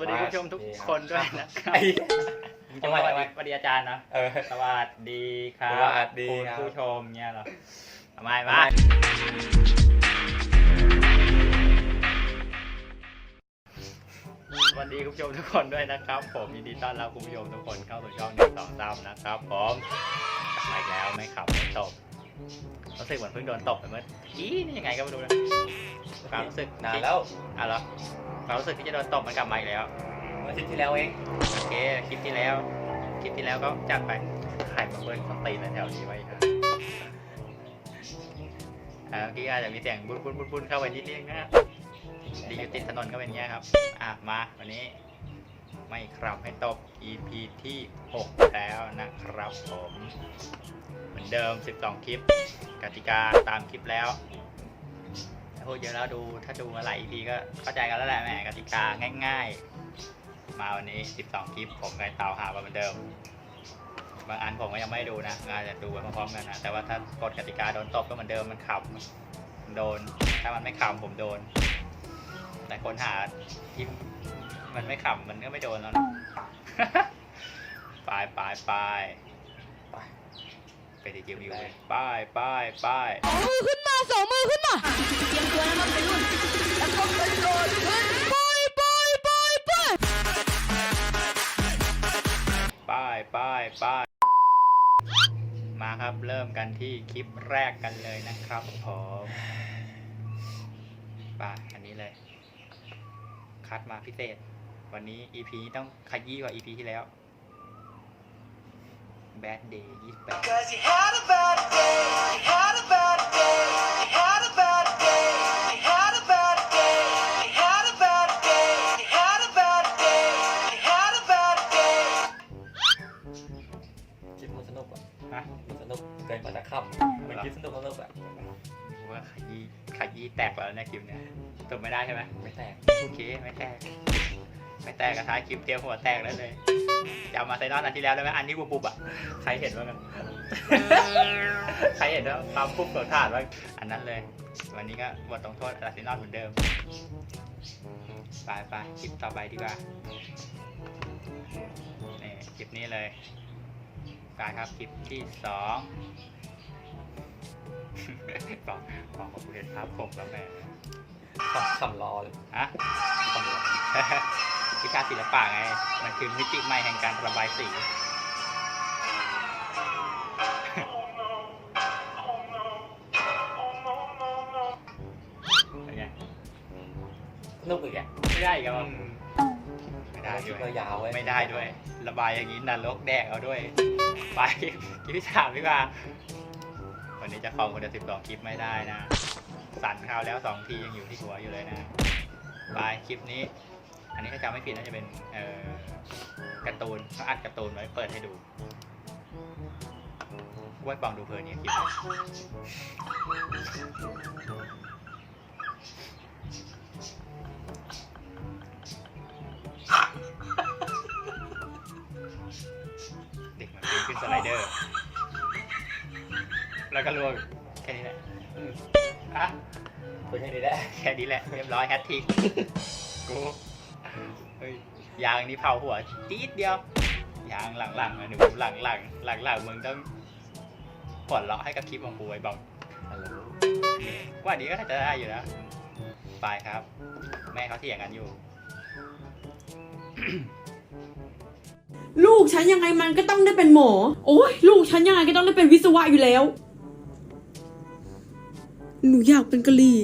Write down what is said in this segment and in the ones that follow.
วัสดีคุณผู้ชมทุกคนด้วยนะครับไอ้สวัสดีสวัสดีอาจารย์นะเออสวัสดีครับสวัสดีคุณครับผู้ชมเนี่ยเหรอทำไมมาสวัสดีคุณผู้ชมทุกคนด้วยนะครับ ผมยินดีต้อนรับคุณผู้ชมทุกคนเข้าสู่ช่องหนึ่งสองสามนะครับ ผมกลับมาอีกแล้วไม่ขับไม่ตบ รู้สึกเหมือนเพิ่งโดนตบไปเมื่อกี้นี่ยังไงก็ไม่รู้นะความรู้สึกนานแล้วอะเหรอความรู้สึกที่จะโดนตบมันกลับมาอีกแล้วอาทิตย์ที่แล้วเองโอเคคลิปที่แล้ว คลิปที่แล้วก็จัดไปไข่มาเบิ้ลสตีนในแถวนี้ไว้ครับอ่าเมื่อกี้อาจจะมีเสียงบุ้นบุ้นบุ้นบุ้นเข้าไปนิดนึงนะครับดีอยู่ติดถนนก็เป็นอย่างเงี้ยครับ อะมาวันนี้ ไม่ครับให้ตบ EP ที่ 6 แล้วนะครับผมเห มือนเดิม 12 คลิป กติกาตามคลิปแล้วถ้าพูดเยอะแล้วดูถ้าดูมาหลาย EP ก็เข้าใจกันแล้วแหละแหมกติกาง่าย ๆ มาวันนี้ 12 คลิป ผมกับไอ้เต่าหามาเหมือนเดิม บางอันผมก็ยังไม่ได้ดูนะอาจจะดูไปพร้อมๆกันนะ แต่ว่าถ้ากฎกติกาโดนตบก็เหมือนเดิมมันขำโดน ถ้ามันไม่ขำผมโดน แต่คนหาที่มันไม่ขำมันก็ไม่โดนแล้วนะไปไปไปไป ไปดีจิววิวเลยไปไปไปมือขึ้นมาสองมือขึ้นมาเตรียมตัวนะครับเป็นรุ่นแล้วก็กระโดดขึ้นปล่อยปล่อยปล่อยปล่อยไปไปไปมาครับเริ่มกันที่คลิปแรกกันเลยนะครับผมไปอันนี้เลย คัดมาพิเศษ วันนี้ EP นี้ต้องขยี้กว่า EP ที่แล้ว Bad Day 28 Cause you had a bad day, you had a bad day, you had a bad day, you had a bad day, you had a bad day, you had a bad day, you had a bad day. คลิปมันสนุกอะฮะมันสนุกเกินกว่าจะขำมันคลิปสนุกสนุกอะว่าขยี้ขยี้แตกแล้วเนี่ยคลิปเนี่ยตบไม่ได้ใช่ไหมไม่แตกโอเคไม่แตก ไม่แตกกระท้ายคลิปเตรียมหัวแตกแล้วเลยจำมาไซนอนอันที่แล้วได้ไหมอันที่บุบบุบๆอะใครเห็นบ้างอะใครเห็นว่าความปุ๊บเกิดถาดว่าอันนั้นเลย วันนี้ก็บทลงโทษอาร์เซนอลเหมือนเดิมไปไปคลิปต่อไปดีกว่านี่คลิปนี้เลยกายครับคลิปที่สองบอกบอกว่ากูเห็นภาพผมแล้วแม่ขำขำรอเลยอะขำรอ วิชาศิลปะไง มันคือมิติใหม่แห่งการระบายสี เป็นไงสนุกอีกอะไม่ได้อีกับไม่ได้คลิด้ปวย ยาวๆเว้ยไม่ได้ด้วย ระบายอย่างนี้นรกแดกเอาด้วย ไปคลิปที่สามดีกว่า วันนี้จะคลองคนเดียวสิบสองคลิปไม่ได้นะ สั่นคราวแล้วสองทียังอยู่ที่หัวอยู่เลยนะ ไปคลิปนี้อั นนี้ถ้าจำไม่ผิดน่าจะเป็นเอ่อการ์ตูนเขาอัดการ์ตูนไว้เปิดให้ดูไว้ปองดูเพลินเนี่ยคลิปนี้เด็กมันปีนขึ้นสไลเดอร์ แล้วก็ลวงแค่นี้แหละอืมอะตัวแค่นี้แหละ แค่นี้แหละ เรียบร้อยแฮตทริกกูเฮ้ ยยางนี่เผาหัวจี๊ดเดียวยางหลังๆอะหนูหลังๆหลังๆมึงต้องปลดล็อกให้กับคลิปของกูไอ้บอกฮัลโหลว่านี้ก็น่าจะได้อยู่นะไปครับ แม่เขาเถียงกันอยู่ ลูกฉันยังไงมันก็ต้องได้เป็นหมอ โอ้ยลูกฉันยังไงก็ต้องได้เป็นวิศวะอยู่แล้ว หนูอยากเป็นกะหรี่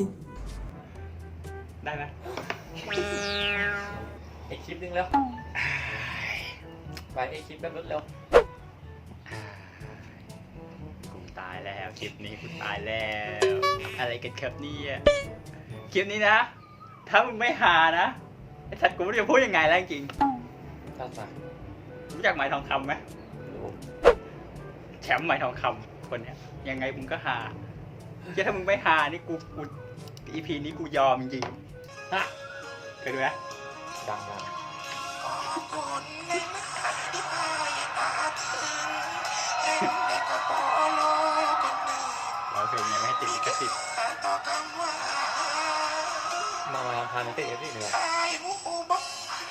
ได้ไหมอีก คลิปนึงแล้วไปอีกคลิปแบบรวดเร็วกูตายแล้วคลิปนี้กูตายแล้ว อะไรกันครับเนี่ยคลิปนี้นะ ถ้ามึงไม่หานะไอ้สัตว์กูไม่รู้จะพูดยังไงแล้วจริงตั้งใจๆรู้จักไหมทองคำไหมดูแชมป์ไหมทองคำคนเนี้ยยังไงมึงก็หาเจ้าถ้ามึงไม่หานี่กูกูอีพีนี้กูยอมจริงๆฮะเคยดูนะดัง ดังเราเพลงยังไม่ติดลิขสิทธิ์มามาทำพันติดกันสิเหนื่อยม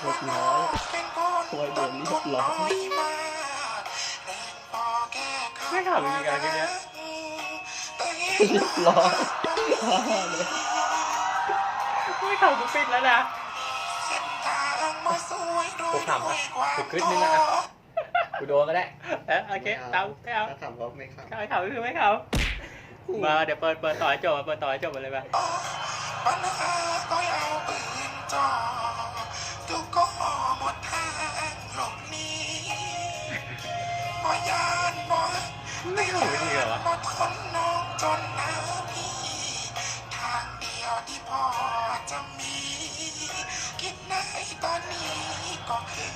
รียบร้อยควยเดินเรียบร้อยไม่ขำจริงๆอะคลิปเนี้ยร้อยฮ่าเลยไม่ขำกูปิดแล้วนะ กูขำอะกูขึ้นนึงอะกูโดนก็ได้ เออโอเคเอาไม่เอาถ้าขำก็ไม่ขำไม่ขำก็คือไม่ขำมาเดี๋ยวเปิดเปิดต่อให้จบเปิดต่อให้จบไปเลยไปปัญหาต้อยเอาปืนจ่อทุกก็หมดทางหลบหนีบ่ยานบ่ไม่ขำจริงๆเหรอวะบ่ทนน้องจน ตอนนี้ก็คือ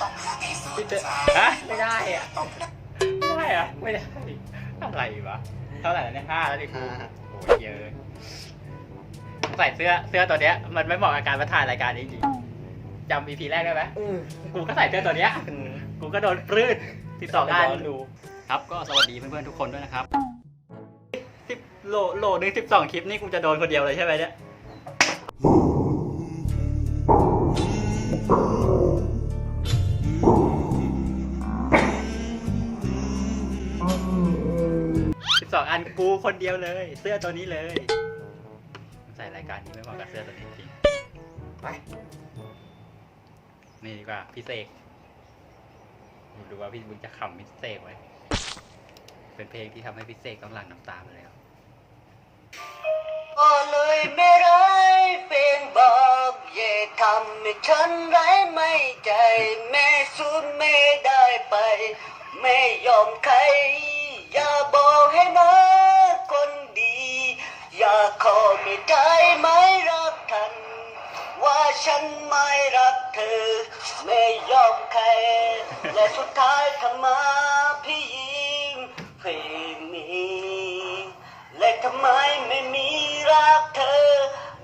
ต้องรักให้สุดใจฮะไม่ได้อะต้องรักไม่ได้อะไม่ได้อะไรวะเท่าไหร่แล้วเนี่ยห้าแล้วดิกูห้าโอ้ยเยอะใส่เสื้อเสื้อตัวเนี้ยมันไม่เหมาะกับการมาถ่ายรายการนี้จริงจำ EP แรกได้ไหมอืมกูก็ใส่เสื้อตัวเนี้ยกูก็โดนปลื้ดสิบสองอันย้อนดู ครับก็สวัสดีเพื่อนๆทุกคนด้วยนะครับสิบโหลโหลหนึ่งสิบสองคลิปนี่กูจะโดนคนเดียวเลยใช่ไหมเนี่ย สิบสองอันกูคนเดียวเลย เสื้อตัวนี้เลย ใส่รายการนี้ไม่เหมาะกับเสื้อตัวนี้จริงไป นี่ดีกว่า พี่เสกดูว่าพี่บุญจะขำพี่เสกไว้ เป็นเพลงที่ทำให้พี่เสกต้องหลั่งน้ำตามาแล้ว ก็เลยไม่ร้ายเป็นบอกอย่าทำให้ฉันไร้ไม่ใจ แม่สูญไม่ได้ไป ไม่ยอมใคร อย่าบอกให้นะคนดี อย่าขอไม่ได้ไม่รักทัน ว่าฉันไม่รักเธอ ไม่ยอมใคร และสุดท้ายทำมาพี่ยิงเพลงนี้และทำไมไม่มีรักเธอ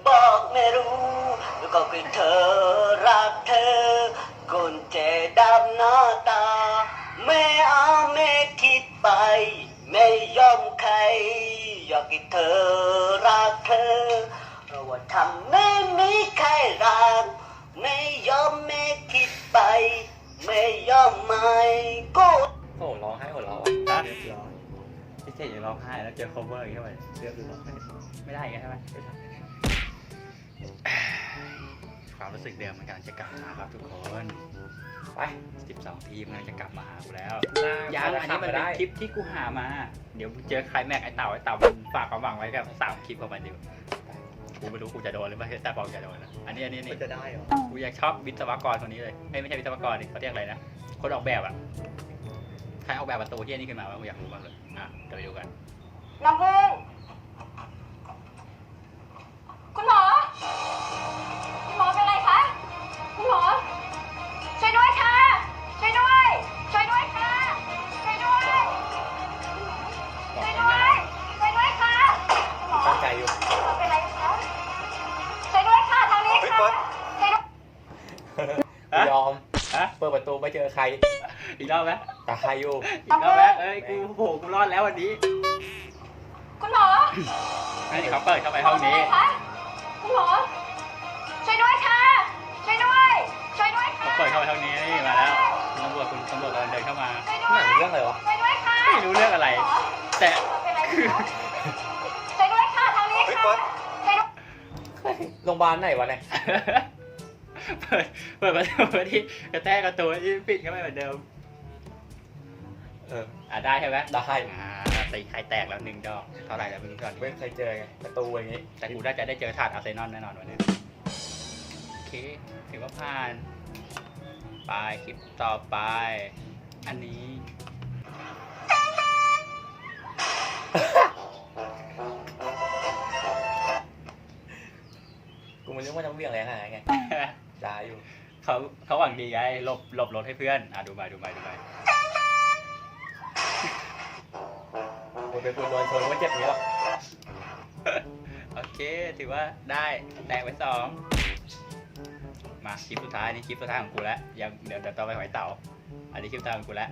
บอกไม่รู้แล้วก็คือเธอรักเธอกุญแจดำหน้าตา ไปไม่ยอมใคร อยากให้เธอรักเธอเพราะว่าทำไม่มีใครรัก ไม่ยอมไม่คิดไป ไม่ยอมไม่กูโอ้ร้องไห้หัวเราะฮะเรียบร้อยพี่เสกจะร้องไห้แล้วเจอ cover อีกใช่ไหมเรียบร้อยไม่ได้อีกใช่ไหมความรู้สึกเดิมมันกำลังจะกลับมาครับทุกคน ไป 12 ทีมกำลังจะกลับมาหากูแล้วหน้ายังอันนี้มันเป็นได้คลิปที่กูหามา เดี๋ยวเจอใครแม็กไอเต่าไอเต่ามันฝากความหวังไว้กับสามคลิปของมันอยู่กูไม่รู้กูจะโดนหรือไม่แต่บอกจะโดนนะอันนี้อันนี้มันี่นจะได้เหรอกูอยากชอบวิศวกรคนนี้เลยเอ้ยไม่ใช่วิศวกรดิเขาเรียกอะไรนะคนออกแบบอะใครออกแบบประตูที่นี่ขึ้นมาวะกูอยากรู้บ้างเลยอะเดี๋ยวไปดูกันน้ำพึ่งคุณหมอ ใคร อีกรอบไหมแต่ใครอยู่ อีกรอบไหมเอ้ย กูโหกูรอดแล้ววันนี้คุณหมอให้เขาเปิดเข้าไปห้องนี้คุณหมอเป็นไรคะคุณหมอ ช่วยด้วยค่ะ ช่วยด้วย ช่วยด้วยค่ะเขาเปิดเข้าไปห้องนี้นี่มาแล้วตำรวจคุณตำรวจกำลังเดินเข้ามาช่วยด้หวนัยงเรื่องอะไรวะช่วยด้วยค่ะไม่รู้เรื่องอะไร แต่เป็นไรคะช่วยด้วยค่ะทางนี้ค่ะช่วยด้วยโรงพยาบาลไหนวะเนี่ย เปิดเปิดประตูที่กระแทกประตูที่ปิดเข้าไปเหมือนเดิม เออ อะได้ใช่ไหมได้ อ่าตีไข่แตกแล้วหนึ่งดอกเท่าไหร่แล้วไม่รู้ก่อนไม่เคยเจอไงประตูอย่างงี้แต่กูน่าจะได้เจอถาดอาร์เซนอลแน่นอนวันนี้โอเคถือว่าผ่านไปคลิปต่อไป อันนี้ กูไม่รู้ว่าจะเวี่ยงอะไรขนาดไหนไง ด่าอยู่เขาเขาหวังดีไงหลบหลบรถให้เพื่อนอะดูไปดูไปดูไปกูเป็นคนโดนชนก็เจ็บอย่างนี้หรอกโอเคถือว่าได้แตกไปสองมาคลิปสุดท้ายนี่คลิปสุดท้ายของกูแล้วยังเดี๋ยวเดี๋ยวต่อไปหอยเต่า อันนี้คลิปสุดท้ายของกูแล้ว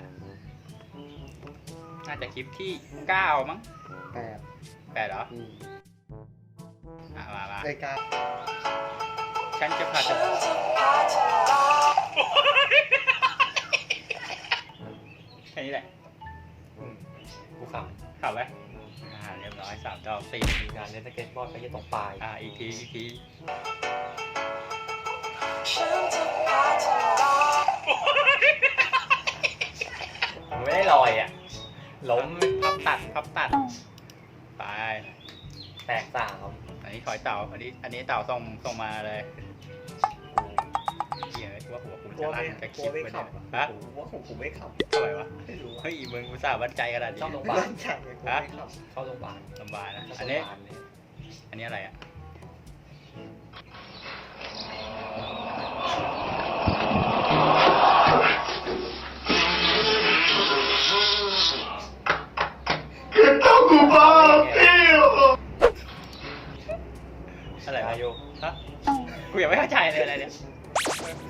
น่าจะคลิปที่เก้ามั้งแปดแปดเหรออะมามารายการ ฉฉันจะพาเธอแค่นี้แหละอืมกูขขับไหมอ่าเรียบร้อยสามดอกสี่ำมีงานเล่นสเก็ตบอร์ดไปยี่ตรงปลายอ่าอีกทีอีกทีมันไม่ได้ลอยอะ ล้มพับตัดพับตัด ไป แตกสาม อันนี้ถอยเต่าอันนี้อันนี้เต่าส่งส่งมาเลยเหี้ยว่าหัวกู จะลั่นจะคิดไปเนี่ยฮะว่าผมผมไม่ขับทำไมวะไม่รู้เฮ้ยมึงอุตส่าห์วัดใจขนาดนี้ เข้าโรงพยาบาลใช่ผมไม่ขับเข้าโรงพยาบาลลำบากนะเข้าอันโรนี้งพยาบาลเนี่ยอันนี้อะไรอะ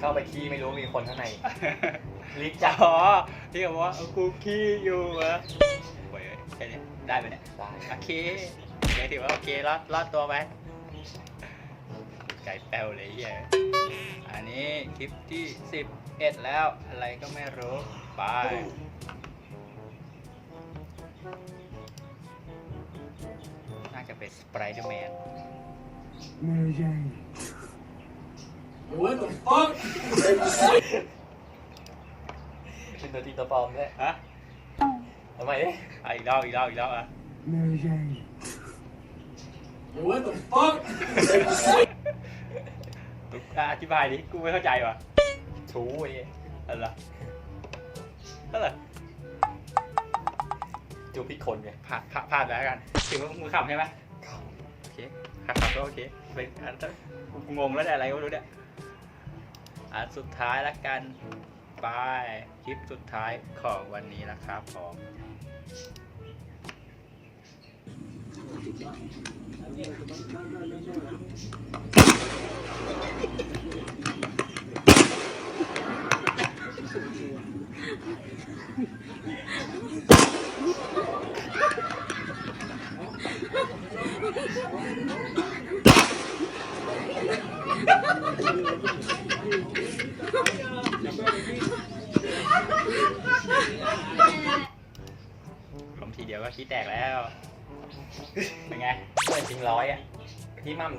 เข้าไปขี้ไม่รู้มีคนข้างในลิฟต์อ๋จ้ะอที่บอกว่ากูขี้อยู่อะโอ้ยแค่นี้ได้ไหมเนี่ยได้โอเคเดี๋ยวถือว่าโอเครอดรอดตัวไปใจแป้วเลยเหี้ยอันนี้คลิปที่สิบเอ็ดแล้วอะไรก็ไม่รู้ไปน่าจะเป็นสไปเดอร์แมน เป็นตัวจริงตัวปลอมด้วยฮะทำไมเนี่ยอะอีกรอบอีกรอบอีกรอบอะอะอธิบายดิ กูไม่เข้าใจว่ะชู้ไอ้อะไรอะไรจูบพิษคนไงผ่านผ่านผ่านไปแล้วกันถือว่ามึงขำใช่ไหมโอเคขับขับก็โอเคเป็นอันกูงงแล้วเนี่ยอะไรก็ไม่รู้เนี่ย อันสุดท้ายละกันบายคลิปสุดท้ายของวันนี้นะครับผมผม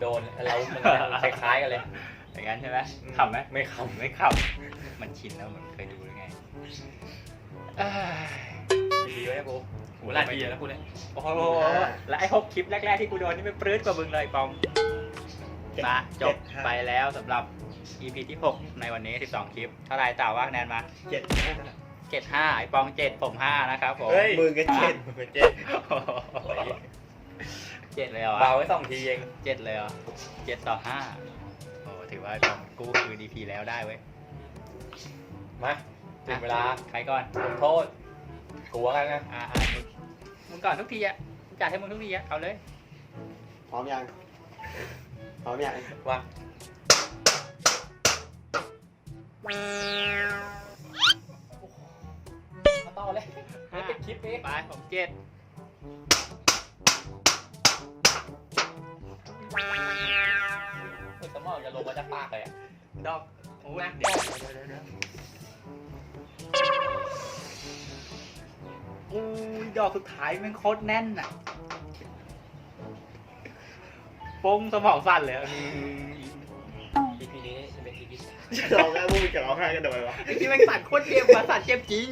โดนเรามันคล้ายๆกันเลย อย่างนั้นใช่ไหมอืมขำไหมไม่ขไม่ขำมันชินแล้วมันเคยดูหรือไงเอ้ยดีไว้นะกูำหูหลายปีแล้วคุณเนี่ยโอ้โหและไอ้หกคลิปแรก ๆ ที่กูโดนนี่ไม่ปลื้ดกว่ามึงเลยปองมาจบไปแล้วสำหรับ EP ที่ 6 ในวันนี้ 12 คลิป เท่าไหรต่าว่าคะแนนมาเจ็ด7 5ไอ้ปอง7ผม5นะครับผมเฮ้ยมือก็เจ็ดมือก็เจ็ดโอ้โห เจ็ดเลยเหรอเบาไว้สองทีเองเจ็ดเลยเหรอเจ็ดต่อห้าโอ้ถือว่าปองกู้คืน EP แล้วได้เว้ยมาถึงเวลาใครก่อนลงโทษกลัวกันนะอ่าอ่ามึงมึงก่อนทุกทีอะจัดให้มึงทุกทีอะเอาเลยพร้อมยังพร้อมยังว่ามาต่อเลยไม่ปิดคลิปเองไปผมเจ็ด เหมือนสมองจะลงมาจากปากเลยอะดอกโอ้ยนะเดี๋ยวเดี๋ยวเดี๋ยวเดี๋ยวอุ้ยดอกสุดท้ายแมันโคตรแน่นอะปงสมองสั่นเลยอะทีพีนี้จะเป็นทีพีจะร้องไห้พูดจะร้องไห้กันทำไมวะ ไอ้ที่แม่งสั่นโคตรเจ็บมาสั่นเจ็บจริง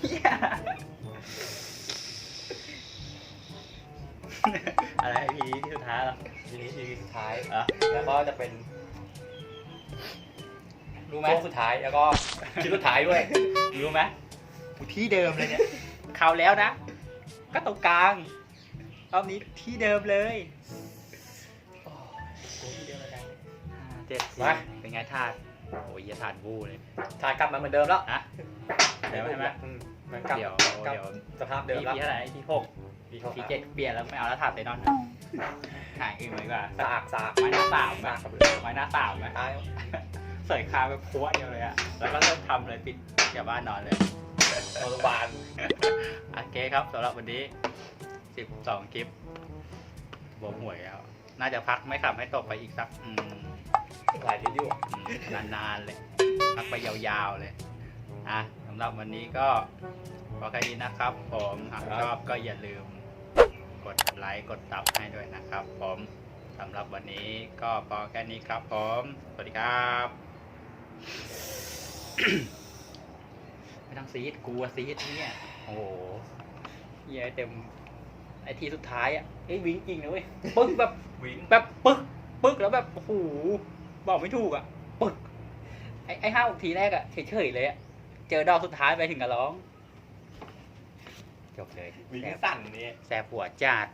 เหี้ย อะไรพีที่สุดท้ายเหรอทีนี้ทีพีสุดท้ายเหรอแล้วก็จะเป็น รู้ไหมช่วงสุดท้ายแล้วก็คลิปสุดท้ายด้วยรู้ไหมกูที่เดิมเลยเนี่ยคราวแล้วนะ ก็ตรงกลางรอบนี้ที่เดิมเลยกูที่เดียวแล้วกันห้าเจ็ดมา เป็นไงถาดโอ้ยอย่าถาดวูเลยถ่ายกลับมาเหมือนเดิมแล้วอะเดิมใช่ไหมอืมันกลับเดี๋ยวกลับเดี๋ยวสภาพเดิมพีแล้วเท่าไหร่พีหก ปีเขาพีเจ็ดเปลี่ยนแล้วไม่เอาแล้วถาดไซนอนนะหายอื่นเลยดีกว่าสากสากไม้หน้าสามไหมสากกับเรือไม้หน้าสามไหมท้ายใส่คาไปพัวเดียวเลยอะแล้วก็เริ่มทำเลยปิดอย่าบ้านนอนเลยโรงพยาบาลโอเคครับสำหรับวันนี้12คลิปบวมหวยแล้ว น่าจะพักไม่ขับให้ตกไปอีกสักอืมถ่ายคลิปอยู่อืมนานๆเลย พักไปยาวๆเลยอะสำหรับวันนี้ก็พอแค่นี้นะครับ ผมหากชอบก็อย่าลืม กดไลค์กดตับให้ด้วยนะครับ ผมสำหรับวันนี้ก็พอแค่นี้ครับผม สวัสดีครับ ไม่ต้องซีดกลัวซีดเนี่ยโอ้โหเฮียเต็มไอทีสุดท้ายอะเอ้ยวิ่งจริงนะเว้ยปึ๊กแบบวิ่งแบบปึ๊กปึ๊กแล้วแบบโอ้โหบอกไม่ถูกอะปึ๊กไอไอห้าหกทีแรกอะเฉยๆเลยอะเจอดอกสุดท้ายไปถึงกับร้อง จบเลยวิ่งแสบสั่นนี่ แสบหัวจัด